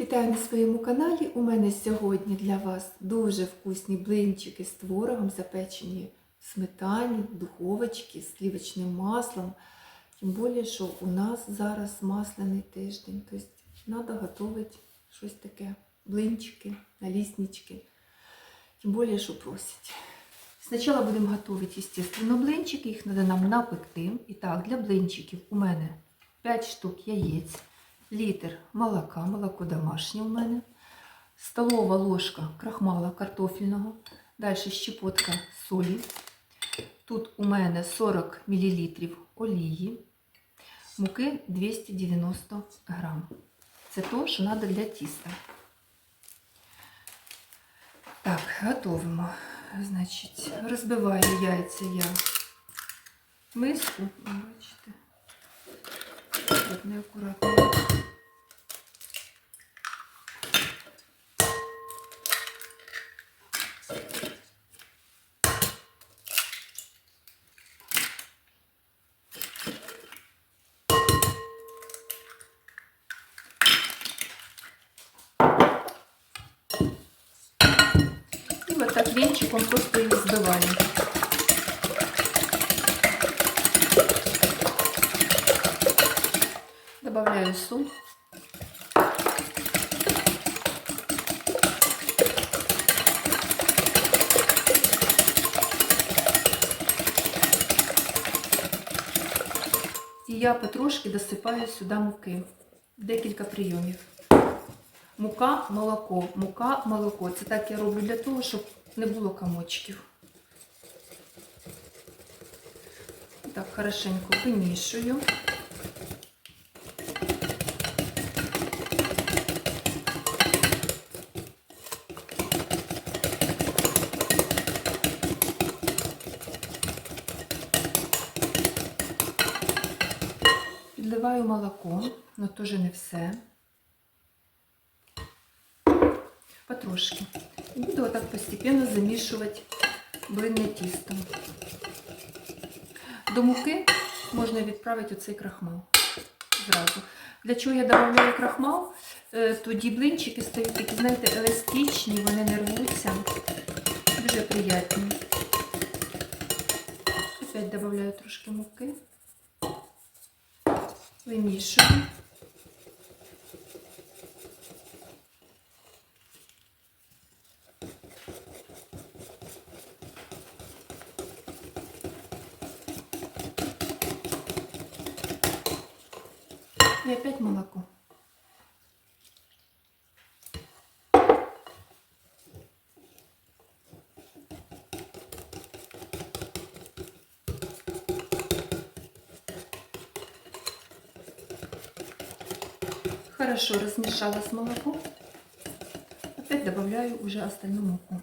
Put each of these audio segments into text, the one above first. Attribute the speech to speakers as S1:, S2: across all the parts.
S1: вітаю на своєму каналі. У мене сьогодні для вас дуже вкусні блинчики з творогом, запечені в сметані, в духовочці, з сливочним маслом. Тим більше, що у нас зараз масляний тиждень. Тобто треба готувати щось таке, блинчики, наліснички. Тим більше, що просять. Спочатку будемо готувати, естественно, блинчики, їх треба нам напекти. І так, для блинчиків у мене 5 штук яєць, літр молока, молоко домашнє у мене, столова ложка крахмала картофельного, далі щепотка солі. Тут у мене 40 мл олії, муки 290 грам. Це то, що треба для тіста. Так, готовимо. Значить, розбиваю яйця я миску. Бачите. Неаккуратно. Венчиком просто їх збиваю. Добавляю соль. І я потрошки досипаю сюди муки. Декілька прийомів. Мука, молоко, мука, молоко. Це так я роблю для того, щоб не було комочків. Так, хорошенько вимішую. Підливаю молоко, але теж не все. Потрошки. І буду отак постепенно замішувати блинне тісто. До муки можна відправити оцей крахмал зразу. Для чого я додаю крахмал? Е, Тоді блинчики стають такі, знаєте, еластичні, вони не рвуться. Дуже приємні. Опять додаю трошки муки. Вимішую. И опять молоко. Хорошо размешалось молоко. Опять добавляю уже остальную муку.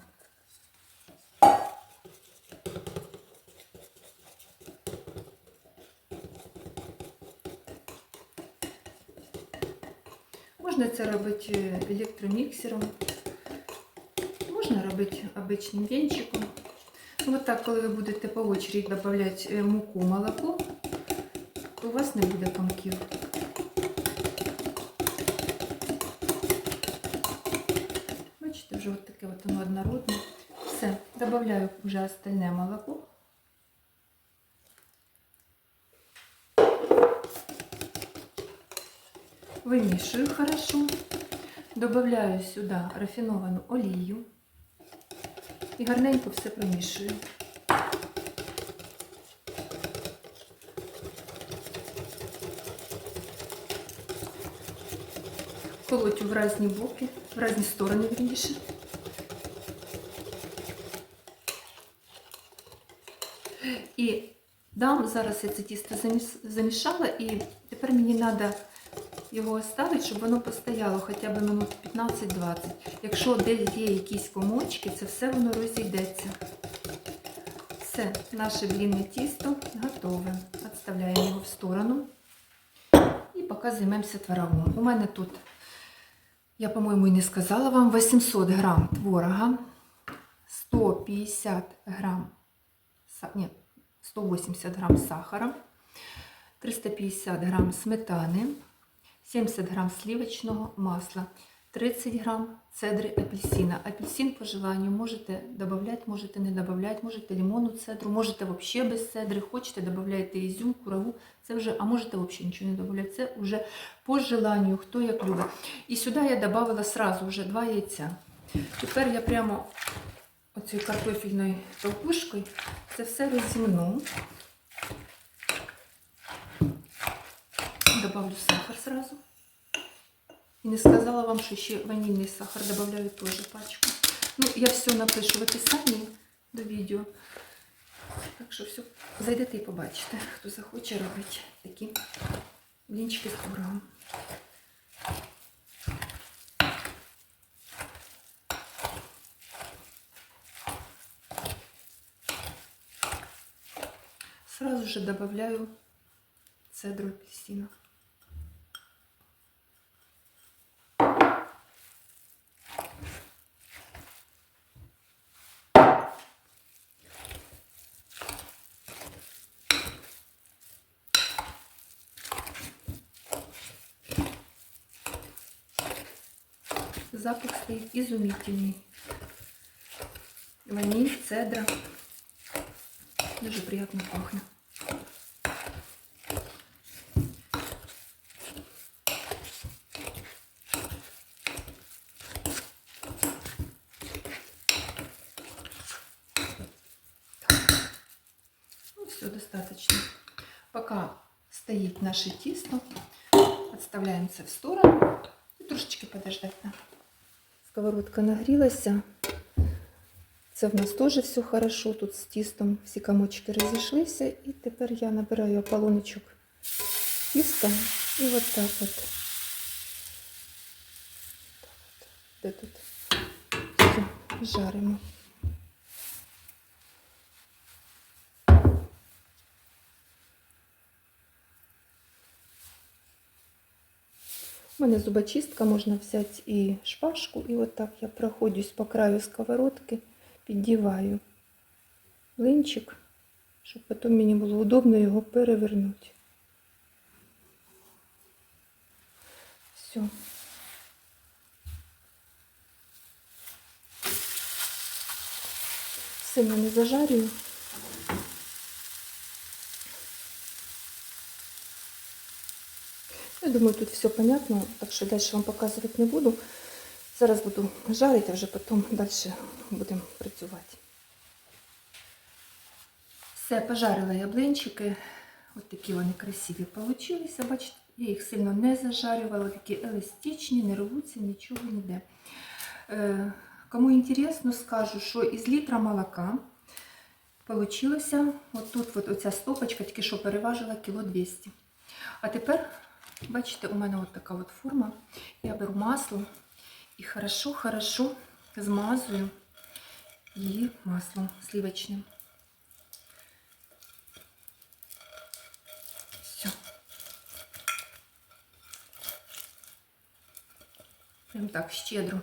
S1: Можна це робити електроміксером, можна робити обичним венчиком. От так, коли ви будете по очереді додавати муку, молоко, то у вас не буде комків. Бачите, вже от таке воно однородне. Все, додаю вже остальне молоко. Вымешиваю хорошо. Добавляю сюда рафіновану олію і гарненько все промішую. Колоть в різні боки, в різні сторони вірніше. І дам, зараз я це тісто замішала, і тепер мені треба його оставити, щоб воно постояло хоча б минут 15-20. Якщо десь є якісь комочки, це все воно розійдеться. Все, наше блінне тісто готове. Відставляємо його в сторону. І поки займемося творогом. У мене тут, я, по-моєму, і не сказала вам, 800 грам творога, 150 грам, ні, 180 грам сахара, 350 грам сметани, 70 грам сливочного масла, 30 грам цедри апельсина. Апельсин по желанию можете добавлять, можете не добавлять, можете лимонну цедру, можете вообще без цедри, хочете добавляйте ізюм, курагу, це вже, а можете вообще нічого не добавляти, це вже по желанию, хто як любить. І сюди я додавала сразу вже два яйця. Тепер я прямо оцією картофельною толкушкою це все розімну. Добавлю сахар сразу. І не сказала вам, що ще ванільний сахар додаю теж пачку. Ну, я все напишу в описанні до відео. Так що все, зайдете і побачите, хто захоче робити такі блінчики з творогом. Сразу же добавляю цедру апельсина. Запах стоит изумительный. Ваниль, цедра. Дуже приятно пахнет. Ну, все достаточно. Пока стоит наше тесто, отставляем це в сторону і трошечки подождать надо. Сковородка нагрілася. Це в нас теж все хорошо. Тут з тістом всі комочки розійшлися. І тепер я набираю ополоночок тіста і от так от. Де тут? Все, жаримо. Мене зубочистка, можна взяти і шпажку, і отак я проходжусь по краю сковородки, піддіваю блинчик, щоб потім мені було удобно його перевернути. Все. Сильно не зажарюю. Я думаю, тут все понятно, так що далі вам показувати не буду. Зараз буду жарити, а вже потім далі будемо працювати. Все, пожарила я блинчики. Ось такі вони красиві получилися. Бачите, я їх сильно не зажарювала, такі еластичні, не рвуться, нічого ніде. Е, Кому інтересно, скажу, що із літра молока получилося, от тут оця стопочка, тільки що переважила кіло 200. А тепер Бачите, у мене от така от форма. Я беру масло і хорошо-хорошо змазую її маслом сливочним. Все. Прям так щедро.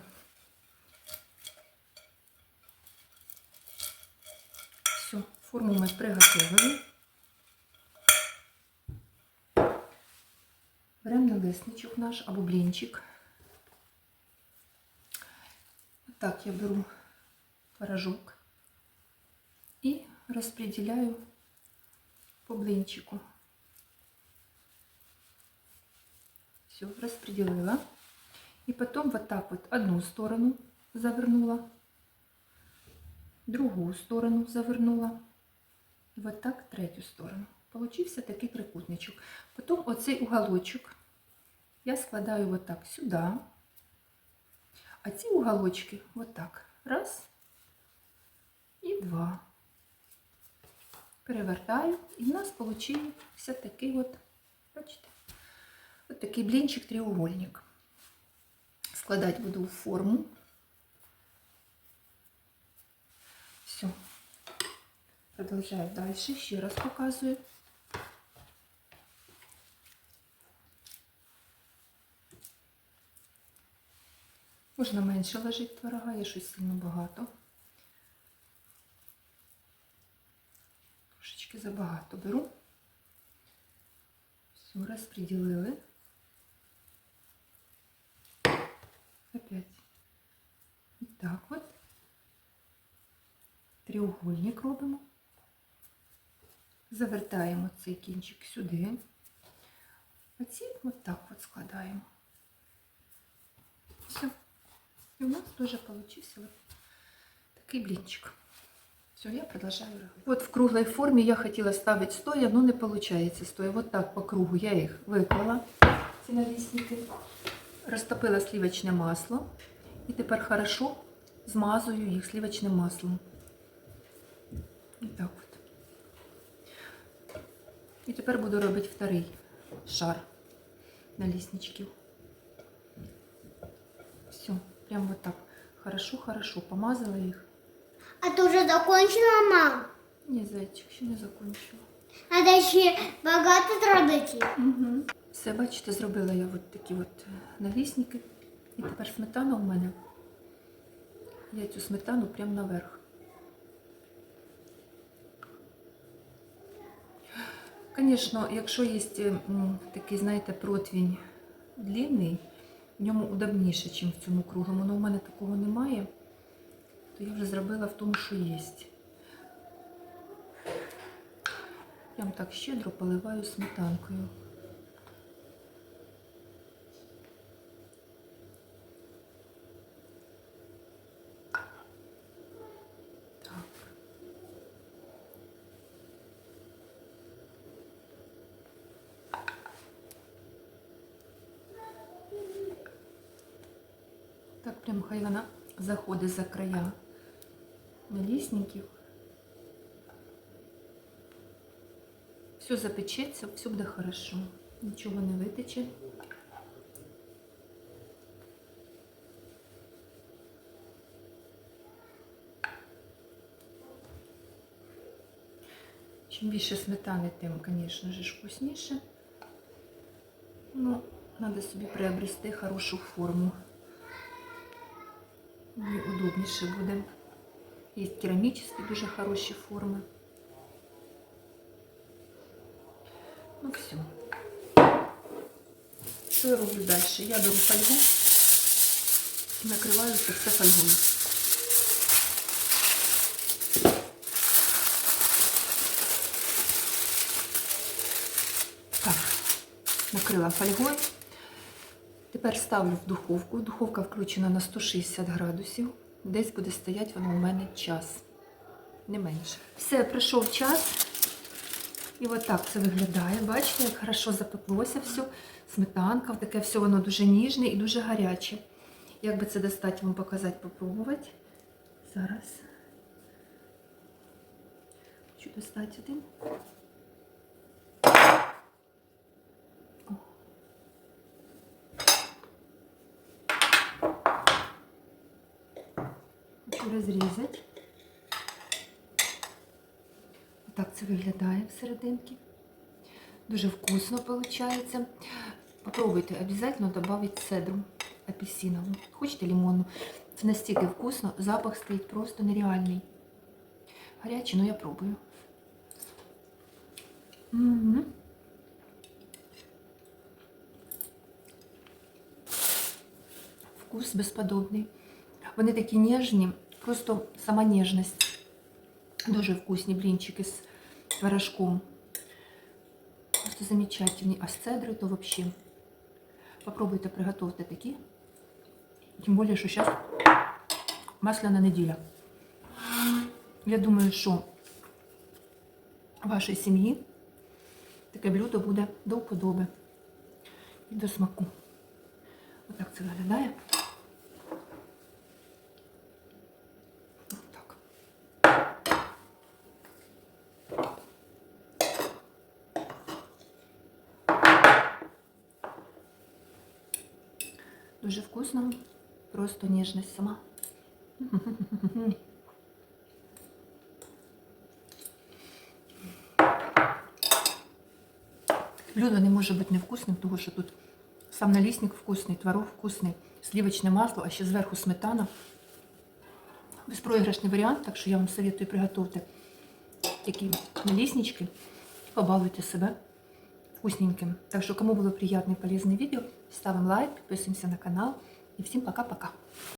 S1: Все, форму ми приготовили. Налисничок наш або блінчик. Так, я беру творожок і розподіляю по блинчику. Все, розподілила. І потім вот так вот одну сторону завернула, другу сторону завернула. І вот так третю сторону. Получився такий трикутничок. Потім оцей уголочок я складаю вот так сюди. А ці уголочки вот так. Раз і два. Перевертаю, і в нас получився такий от, бачите, от такий блінчик треугольник. Складати буду в форму. Все. Продовжую далі. Ще раз показую. Можна менше лежить творога, є щось сильно багато. Трошечки забагато беру. Все, розподілили. Опять. Вот так вот. Треугольник робимо. Завертаємо цей кінчик сюди. Оці от так от складаємо. Все. І у нас тоже получился вот такий блинчик. Все, я продолжаю. Вот в круглой форме я хотела ставить стоя, но не получается стоя. Вот так по кругу я їх виклала, ці налісники. Розтопила сливочне масло. І тепер хорошо змазую їх сливочним маслом. Так от. І тепер буду робити вторий шар налісничків. Прям вот так. Хорошо-хорошо помазала їх.
S2: А ти вже закончила, мам?
S1: Ні, зайчик, ще не закончила.
S2: Треба ще багато зробити.
S1: Угу. Все, бачите, зробила я от такі от е, налісники. І тепер сметана у мене. Я цю сметану прямо наверх. Звісно, якщо є такий, знаєте, противень длинний, в ньому удобніше, ніж в цьому круглому. Але у мене такого немає, то я вже зробила в тому, що є. Прям так щедро поливаю сметанкою. Так, прям хай вона заходить за края налісників. Все запечеться, все буде хорошо. Нічого не витече. Чим більше сметани, тим, звісно ж, вкусніше. Ну, треба собі приобрести хорошу форму. Мені удобніше буде. Є керамічні дуже хороші форми. Ну все. Що я роблю далі? Я беру фольгу і накриваю це все фольгою. Так, накрила фольгою. Тепер ставлю в духовку. Духовка включена на 160 градусів. Десь буде стояти воно у мене час. Не менше. Все, пройшов час. І от так це виглядає. Бачите, як хорошо запеклося все. Сметанка, таке все воно дуже ніжне і дуже гаряче. Як би це достати, вам показати, попробувати. Зараз. Хочу достати один. Розрізати. Так це виглядає всерединки. Дуже вкусно виходить. Попробуйте, обязательно добавить цедру апельсинову. Хочете лимонну. Це настільки вкусно, запах стоїть просто нереальний. Гарячий, но я пробую. Угу. Вкус безподобний. Вони такі ніжні, просто сама ніжність. Дуже вкусні блінчики з творожком. Просто замечательні. А з цедрою то вообще. Попробуйте приготувати такі. Тим більше, що зараз масляна неділя. Я думаю, що вашій сім'ї таке блюдо буде до вподоби і до смаку. Отак це виглядає. Дуже вкусно, просто ніжність сама. Блюдо не може бути невкусним, тому що тут сам налісник вкусний, творог вкусний, сливочне масло, а ще зверху сметана. Безпроіграшний варіант, так що я вам советую приготувати такі наліснички. Побалуйте себе вкусненьким. Так що, кому було приємне і полезне відео, ставимо лайк, підписуємося на канал. І всім пока-пока.